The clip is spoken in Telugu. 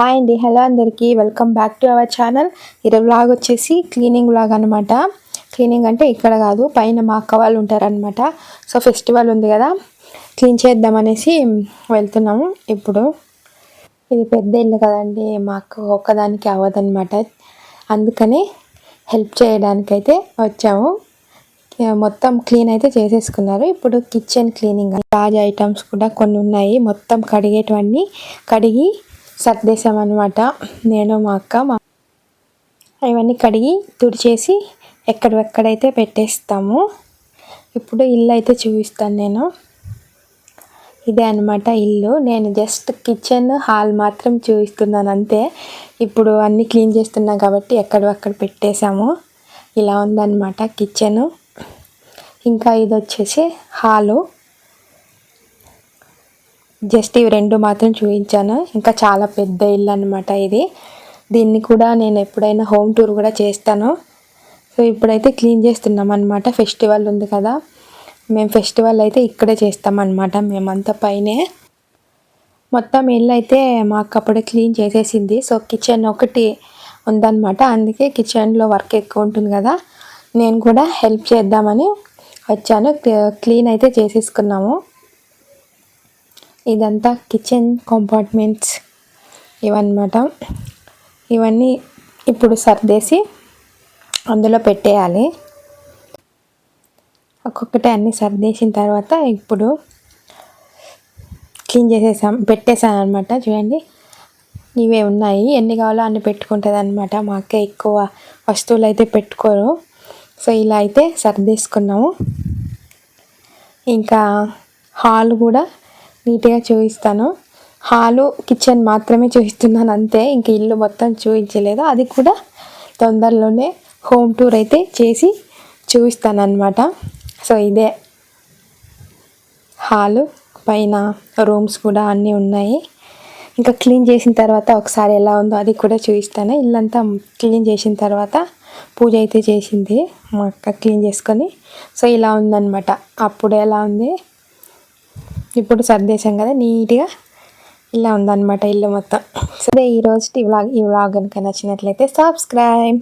హాయ్ అండి హలో అందరికీ. Welcome back to our channel. ఈరోజు వ్లాగ్ వచ్చేసి క్లీనింగ్ వ్లాగ్ అనమాట క్లీనింగ్ అంటే ఇక్కడ కాదు పైన మా అక్క వాళ్ళు ఉంటారనమాట సో ఫెస్టివల్ ఉంది కదా క్లీన్ చేద్దామనేసి వెళ్తున్నాము ఇప్పుడు. ఇది పెద్ద ఇల్లు కదండి మా అక్క ఒక్కదానికి అవ్వదనమాట అందుకని హెల్ప్ చేయడానికైతే వచ్చాము. మొత్తం క్లీన్ అయితే చేసేసుకున్నారు. ఇప్పుడు కిచెన్ క్లీనింగ్. తాజా ఐటమ్స్ కూడా కొన్ని ఉన్నాయి. మొత్తం కడిగేటివన్నీ కడిగి సర్దేశామన్నమాట నేను మా అక్క మా ఇవన్నీ కడిగి తుడిచేసి ఎక్కడెక్కడైతే పెట్టేస్తాము. ఇప్పుడు ఇల్లు అయితే చూపిస్తాను నేను. ఇదే అనమాట ఇల్లు. నేను జస్ట్ కిచెన్ హాల్ మాత్రం చూపిస్తున్నాను అంతే. ఇప్పుడు అన్నీ క్లీన్ చేస్తున్నాం కాబట్టి ఎక్కడెక్కడ పెట్టేశాము. ఇలా ఉందన్నమాట కిచెను. ఇంకా ఇది వచ్చేసి హాలు. జస్ట్ ఇవి రెండు మాత్రం చూపించాను ఇంకా చాలా పెద్ద ఇల్లు అనమాట ఇది. దీన్ని కూడా నేను ఎప్పుడైనా హోమ్ టూర్ కూడా చేస్తాను. సో ఇప్పుడైతే క్లీన్ చేస్తున్నాం అనమాట ఫెస్టివల్ ఉంది కదా. మేము ఫెస్టివల్ అయితే ఇక్కడే చేస్తామన్నమాట. మేమంతా పైనే. మొత్తం ఇల్లు అయితే మాకు అప్పుడే క్లీన్ చేసేసింది. సో కిచెన్ ఒకటి ఉందన్నమాట. అందుకే కిచెన్లో వర్క్ ఎక్కువ ఉంటుంది కదా. నేను కూడా హెల్ప్ చేద్దామని వచ్చాను. క్లీన్ అయితే చేసేసుకున్నాము. ఇదంతా కిచెన్ కంపార్ట్మెంట్స్ ఇవన్నమాట. ఇవన్నీ ఇప్పుడు సర్దేసి అందులో పెట్టేయాలి. ఒక్కొక్కటి అన్నీ సర్దేసిన తర్వాత ఇప్పుడు క్లీన్ చేసేసాం పెట్టేసాను అనమాట చూడండి ఇవే ఉన్నాయి. ఎన్ని కావాలో అన్ని పెట్టుకుంటుంది అనమాట మా అక్క ఎక్కువ వస్తువులు అయితే పెట్టుకోరు. సో ఇలా అయితే సర్దేసుకున్నాము. ఇంకా హాల్ కూడా నీట్గా చూపిస్తాను. హాలు కిచెన్ మాత్రమే చూపిస్తున్నాను అంతే. ఇంక ఇల్లు మొత్తం చూపించలేదు. అది కూడా తొందరలోనే హోమ్ టూర్ అయితే చేసి చూపిస్తాను అనమాట సో ఇదే. హాలు పైన రూమ్స్ కూడా అన్నీ ఉన్నాయి. ఇంకా క్లీన్ చేసిన తర్వాత ఒకసారి ఎలా ఉందో అది కూడా చూపిస్తాను. ఇల్లంతా క్లీన్ చేసిన తర్వాత పూజ అయితే చేసింది మా అక్క క్లీన్ చేసుకొని. సో ఇలా ఉందన్నమాట. అప్పుడు ఎలా ఉంది? ఇప్పుడు సర్దేశాం కదా నీట్గా ఇలా ఉందన్నమాట ఇల్లు మొత్తం. సరే ఈ రోజు ఈ వ్లాగ్ ఈ వ్లాగ్ కనుక నచ్చినట్లయితే సబ్స్క్రైబ్.